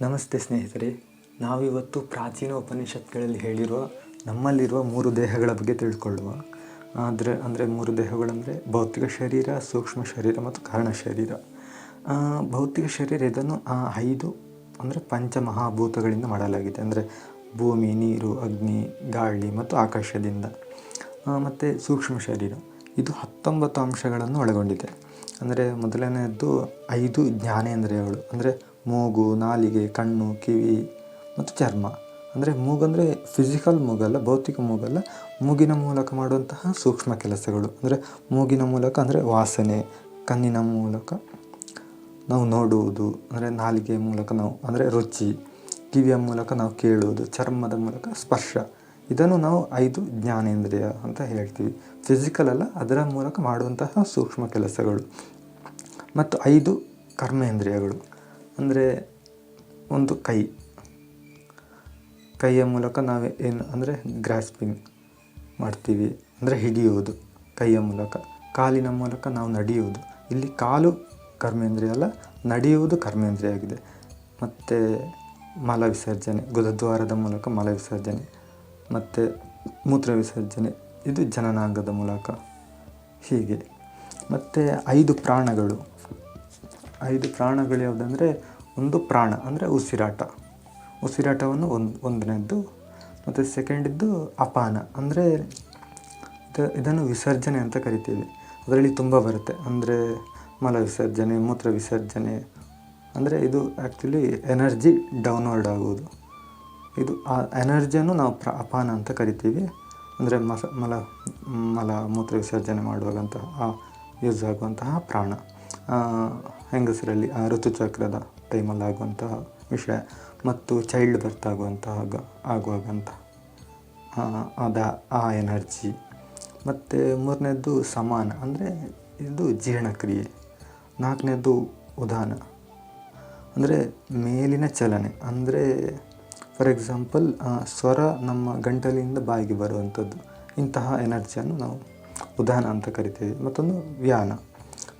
ನಮಸ್ತೆ ಸ್ನೇಹಿತರೆ, ನಾವಿವತ್ತು ಪ್ರಾಚೀನ ಉಪನಿಷತ್ಗಳಲ್ಲಿ ಹೇಳಿರುವ, ನಮ್ಮಲ್ಲಿರುವ ಮೂರು ದೇಹಗಳ ಬಗ್ಗೆ ತಿಳ್ಕೊಳ್ಳುವ. ಆದರೆ, ಅಂದರೆ ಮೂರು ದೇಹಗಳಂದರೆ ಭೌತಿಕ ಶರೀರ, ಸೂಕ್ಷ್ಮ ಶರೀರ ಮತ್ತು ಕಾರಣ ಶರೀರ. ಭೌತಿಕ ಶರೀರ ಇದನ್ನು ಐದು, ಅಂದರೆ ಪಂಚಮಹಾಭೂತಗಳಿಂದ ಮಾಡಲಾಗಿದೆ. ಅಂದರೆ ಭೂಮಿ, ನೀರು, ಅಗ್ನಿ, ಗಾಳಿ ಮತ್ತು ಆಕಾಶದಿಂದ. ಮತ್ತು ಸೂಕ್ಷ್ಮ ಶರೀರ. ಇದು ಹತ್ತೊಂಬತ್ತು ಅಂಶಗಳನ್ನು ಒಳಗೊಂಡಿದೆ. ಅಂದರೆ ಮೊದಲನೆಯದ್ದು ಐದು ಜ್ಞಾನೇಂದ್ರಿಯಗಳು. ಅಂದರೆ ಮೂಗು, ನಾಲಿಗೆ, ಕಣ್ಣು, ಕಿವಿ ಮತ್ತು ಚರ್ಮ. ಅಂದರೆ ಮೂಗಂದರೆ ಫಿಸಿಕಲ್ ಮೂಗಲ್ಲ ಭೌತಿಕ ಮೂಗಲ್ಲ ಮೂಗಿನ ಮೂಲಕ ಮಾಡುವಂತಹ ಸೂಕ್ಷ್ಮ ಕೆಲಸಗಳು. ಅಂದರೆ ಮೂಗಿನ ಮೂಲಕ ಅಂದರೆ ವಾಸನೆ, ಕಣ್ಣಿನ ಮೂಲಕ ನಾವು ನೋಡುವುದು, ಅಂದರೆ ನಾಲಿಗೆಯ ಮೂಲಕ ನಾವು, ಅಂದರೆ ರುಚಿ, ಕಿವಿಯ ಮೂಲಕ ನಾವು ಕೇಳುವುದು, ಚರ್ಮದ ಮೂಲಕ ಸ್ಪರ್ಶ. ಇದನ್ನು ನಾವು ಐದು ಜ್ಞಾನೇಂದ್ರಿಯ ಅಂತ ಹೇಳ್ತೀವಿ. ಫಿಸಿಕಲ್ ಅಲ್ಲ, ಅದರ ಮೂಲಕ ಮಾಡುವಂತಹ ಸೂಕ್ಷ್ಮ ಕೆಲಸಗಳು. ಮತ್ತು ಐದು ಕರ್ಮೇಂದ್ರಿಯಗಳು. ಅಂದರೆ ಒಂದು ಕೈ. ಕೈಯ ಮೂಲಕ ನಾವು ಏನು ಅಂದರೆ ಗ್ರಾಸ್ಪಿಂಗ್ ಮಾಡ್ತೀವಿ. ಅಂದರೆ ಹಿಡಿಯುವುದು ಕೈಯ ಮೂಲಕ. ಕಾಲಿನ ಮೂಲಕ ನಾವು ನಡೆಯುವುದು. ಇಲ್ಲಿ ಕಾಲು ಕರ್ಮೇಂದ್ರಿಯ ಅಲ್ಲ, ನಡೆಯುವುದು ಕರ್ಮೇಂದ್ರಿಯ ಆಗಿದೆ. ಮತ್ತು ಮಲ ವಿಸರ್ಜನೆ ಗುದದ್ವಾರದ ಮೂಲಕ ಮಲ ವಿಸರ್ಜನೆ, ಮತ್ತು ಮೂತ್ರ ವಿಸರ್ಜನೆ, ಇದು ಜನನಾಂಗದ ಮೂಲಕ ಹೀಗೆ. ಮತ್ತು ಐದು ಪ್ರಾಣಗಳು. ಐದು ಪ್ರಾಣಗಳು ಯಾವುದಂದರೆ ಒಂದು ಪ್ರಾಣ, ಅಂದರೆ ಉಸಿರಾಟ. ಉಸಿರಾಟವನ್ನು ಒಂದು, ಒಂದನೇದ್ದು. ಮತ್ತು ಸೆಕೆಂಡಿದ್ದು ಅಪಾನ, ಅಂದರೆ ಇದನ್ನು ವಿಸರ್ಜನೆ ಅಂತ ಕರಿತೀವಿ. ಅದರಲ್ಲಿ ತುಂಬ ಬರುತ್ತೆ. ಅಂದರೆ ಮಲ ವಿಸರ್ಜನೆ, ಮೂತ್ರ ವಿಸರ್ಜನೆ, ಅಂದರೆ ಇದು ಆ್ಯಕ್ಚುಲಿ ಎನರ್ಜಿ ಡೌನ್ವರ್ಡ್ ಆಗೋದು. ಇದು ಆ ಎನರ್ಜಿಯನ್ನು ನಾವು ಪ್ರ, ಅಪಾನ ಅಂತ ಕರಿತೀವಿ. ಅಂದರೆ ಮಸ, ಮಲ ಮಲ, ಮೂತ್ರ ವಿಸರ್ಜನೆ ಮಾಡುವಾಗಂತಹ ಯೂಸ್ ಆಗುವಂತಹ ಪ್ರಾಣ. ಹೆಂಗಸರಲ್ಲಿ ಆ ಋತುಚಕ್ರದ ಟೈಮಲ್ಲಿ ಆಗುವಂತಹ ವಿಷಯ ಮತ್ತು ಚೈಲ್ಡ್ ಬರ್ತ್ ಆಗುವಂತಹ ಆಗ- ಆಗುವಾಗಂತ. ಅದ ಆ ಎನರ್ಜಿ ಮತ್ತು ಮೂರನೇದ್ದು ಸಮಾನ, ಅಂದರೆ ಇದು ಜೀರ್ಣಕ್ರಿಯೆ. ನಾಲ್ಕನೇದು ಉದಾನ. ಅಂದರೆ ಮೇಲಿನ ಚಲನೆ, ಅಂದರೆ ಫಾರ್ ಎಕ್ಸಾಂಪಲ್ ಸ್ವರ ನಮ್ಮ ಗಂಟಲಿಂದ ಬಾಯಿಗೆ ಬರುವಂಥದ್ದು. ಇಂತಹ ಎನರ್ಜಿಯನ್ನು ನಾವು ಉದಾನ ಅಂತ ಕರಿತೇವೆ. ಮತ್ತೊಂದು ವ್ಯಾನ.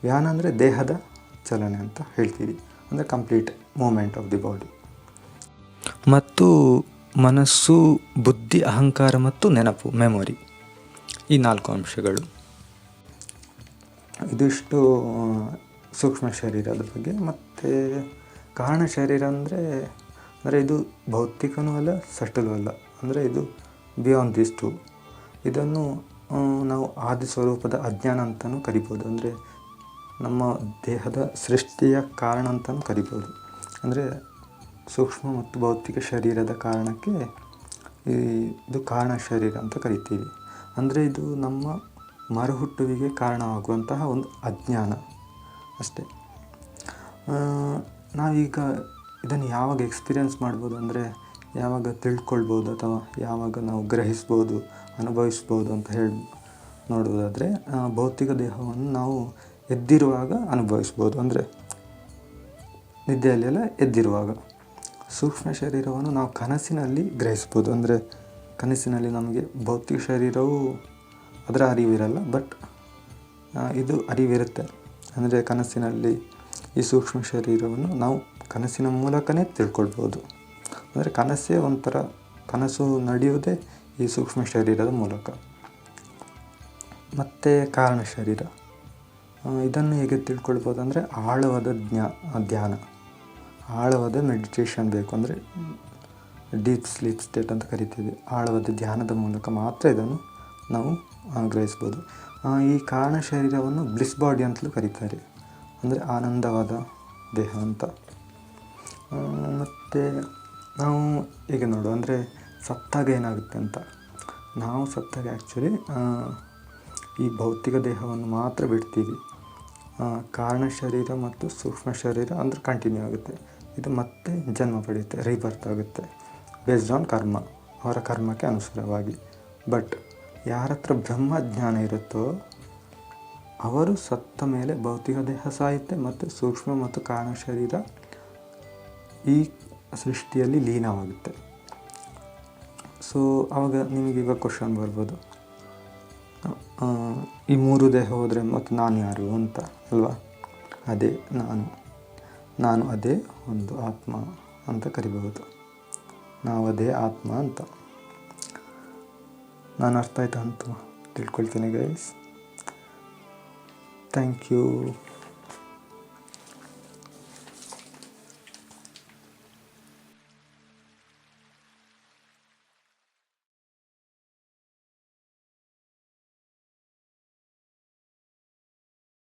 ವ್ಯಾನ ಅಂದರೆ ದೇಹದ ಚಲನೆ ಅಂತ ಹೇಳ್ತೀವಿ. ಅಂದರೆ complete movement of the body ಮತ್ತು ಮನಸ್ಸು ಬುದ್ಧಿ ಅಹಂಕಾರ ಮತ್ತು ನೆನಪು ಮೆಮೊರಿ ಈ ನಾಲ್ಕು ಅಂಶಗಳು. ಇದಿಷ್ಟು ಸೂಕ್ಷ್ಮ ಶರೀರದ ಬಗ್ಗೆ. ಮತ್ತು ಕಾರಣ ಶರೀರ ಅಂದರೆ ಅಂದರೆ ಇದು ಭೌತಿಕನೂ ಅಲ್ಲ ಸಟಲೂ ಅಲ್ಲ. ಅಂದರೆ ಇದು ಬಿಯಾಂಡ್ ದಿಸ್ ಟು ಇದನ್ನು ನಾವು ಆದಿ ಸ್ವರೂಪದ ಅಜ್ಞಾನ ಅಂತಲೂ ಕರಿಬೋದು. ಅಂದರೆ ನಮ್ಮ ದೇಹದ ಸೃಷ್ಟಿಯ ಕಾರಣ ಅಂತಲೂ ಕರಿಬೋದು. ಅಂದರೆ ಸೂಕ್ಷ್ಮ ಮತ್ತು ಭೌತಿಕ ಶರೀರದ ಕಾರಣಕ್ಕೆ ಈ ಇದು ಕಾರಣ ಶರೀರ ಅಂತ ಕರಿತೀವಿ. ಅಂದರೆ ಇದು ನಮ್ಮ ಮರುಹುಟ್ಟುವಿಗೆ ಕಾರಣವಾಗುವಂತಹ ಒಂದು ಅಜ್ಞಾನ ಅಷ್ಟೇ. ನಾವೀಗ ಇದನ್ನು ಯಾವಾಗ ಎಕ್ಸ್ಪೀರಿಯನ್ಸ್ ಮಾಡ್ಬೋದು ಅಂದರೆ ಯಾವಾಗ ತಿಳ್ಕೊಳ್ಬೋದು ಅಥವಾ ಯಾವಾಗ ನಾವು ಗ್ರಹಿಸ್ಬೋದು, ಅನುಭವಿಸ್ಬೋದು ಅಂತ ಹೇಳಿ ನೋಡುವುದಾದರೆ ಭೌತಿಕ ದೇಹವನ್ನು ನಾವು ಎದ್ದಿರುವಾಗ ಅನುಭವಿಸ್ಬೋದು. ಅಂದರೆ ನಿದ್ದೆಯಲ್ಲೆಲ್ಲ ಎದ್ದಿರುವಾಗ ಸೂಕ್ಷ್ಮ ಶರೀರವನ್ನು ನಾವು ಕನಸಿನಲ್ಲಿ ಗ್ರಹಿಸ್ಬೋದು. ಅಂದರೆ ಕನಸಿನಲ್ಲಿ ನಮಗೆ ಭೌತಿಕ ಶರೀರವು ಅದರ ಅರಿವಿರಲ್ಲ ಬಟ್ ಇದು ಅರಿವಿರುತ್ತೆ. ಅಂದರೆ ಕನಸಿನಲ್ಲಿ ಈ ಸೂಕ್ಷ್ಮ ಶರೀರವನ್ನು ನಾವು ಕನಸಿನ ಮೂಲಕನೇ ತಿಳ್ಕೊಳ್ಬೋದು. ಅಂದರೆ ಕನಸೇ ಒಂಥರ, ಕನಸು ನಡೆಯುವುದೇ ಈ ಸೂಕ್ಷ್ಮ ಶರೀರದ ಮೂಲಕ. ಮತ್ತು ಕಾರಣ ಶರೀರ. ಇದನ್ನು ಹೇಗೆ ತಿಳ್ಕೊಳ್ಬೋದು ಅಂದರೆ ಆಳವಾದ ಜ್ಞಾ ಧ್ಯಾನ. ಆಳವಾದ ಮೆಡಿಟೇಷನ್ ಬೇಕು ಅಂದರೆ ಡೀಪ್ ಸ್ಲೀಪ್ ಸ್ಟೇಟ್ ಅಂತ ಕರಿತೀವಿ. ಆಳವಾದ ಧ್ಯಾನದ ಮೂಲಕ ಮಾತ್ರ ಇದನ್ನು ನಾವು ಗ್ರಹಿಸ್ಬೋದು ಈ ಕಾರಣ ಶರೀರವನ್ನು ಬ್ಲಿಸ್ ಬಾಡಿ ಅಂತಲೂ ಕರೀತಾರೆ. ಅಂದರೆ ಆನಂದವಾದ ದೇಹ ಅಂತ. ಮತ್ತು ನಾವು ಈಗ ನೋಡು, ಅಂದರೆ ಸತ್ತಾಗ ಏನಾಗುತ್ತೆ ಅಂತ. ನಾವು ಸತ್ತಾಗ ಆ್ಯಕ್ಚುಲಿ ಈ ಭೌತಿಕ ದೇಹವನ್ನು ಮಾತ್ರ ಬಿಡ್ತೀವಿ. ಕಾರಣ ಶರೀರ ಮತ್ತು ಸೂಕ್ಷ್ಮ ಶರೀರ ಅಂದರೆ ಕಂಟಿನ್ಯೂ ಆಗುತ್ತೆ. ಇದು ಮತ್ತೆ ಜನ್ಮ ಪಡೆಯುತ್ತೆ ರೀಬರ್ತ್ ಆಗುತ್ತೆ. ಬೇಸ್ಡ್ ಆನ್ ಕರ್ಮ ಅವರ ಕರ್ಮಕ್ಕೆ ಅನುಸಾರವಾಗಿ. ಬಟ್ ಯಾರ ಹತ್ರ ಬ್ರಹ್ಮಜ್ಞಾನ ಇರುತ್ತೋ, ಅವರು ಸತ್ತ ಮೇಲೆ ಭೌತಿಕ ದೇಹ ಸಾಯುತ್ತೆ ಮತ್ತು ಸೂಕ್ಷ್ಮ ಮತ್ತು ಕಾರಣ ಶರೀರ ಈ ಸೃಷ್ಟಿಯಲ್ಲಿ ಲೀನವಾಗುತ್ತೆ. ಸೊ ಆವಾಗ ನಿಮಗೀಗ ಕ್ವಶನ್ ಬರ್ಬೋದು. ಈ ಮೂರು ದೇಹ ಹೋದರೆ ಮತ್ತು ನಾನು ಯಾರು ಅಂತ, ಅಲ್ವಾ? ಅದೇ ನಾನು. ನಾನು ಅದೇ ಒಂದು ಆತ್ಮ ಅಂತ ಕರಿಬಹುದು. ನಾವು ಅದೇ ಆತ್ಮ ಅಂತ. ನಾನು ಅರ್ಥ ಆಯ್ತು ಅಂತ ತಿಳ್ಕೊಳ್ತೀನಿ ಗೈಸ್ ಥ್ಯಾಂಕ್ ಯು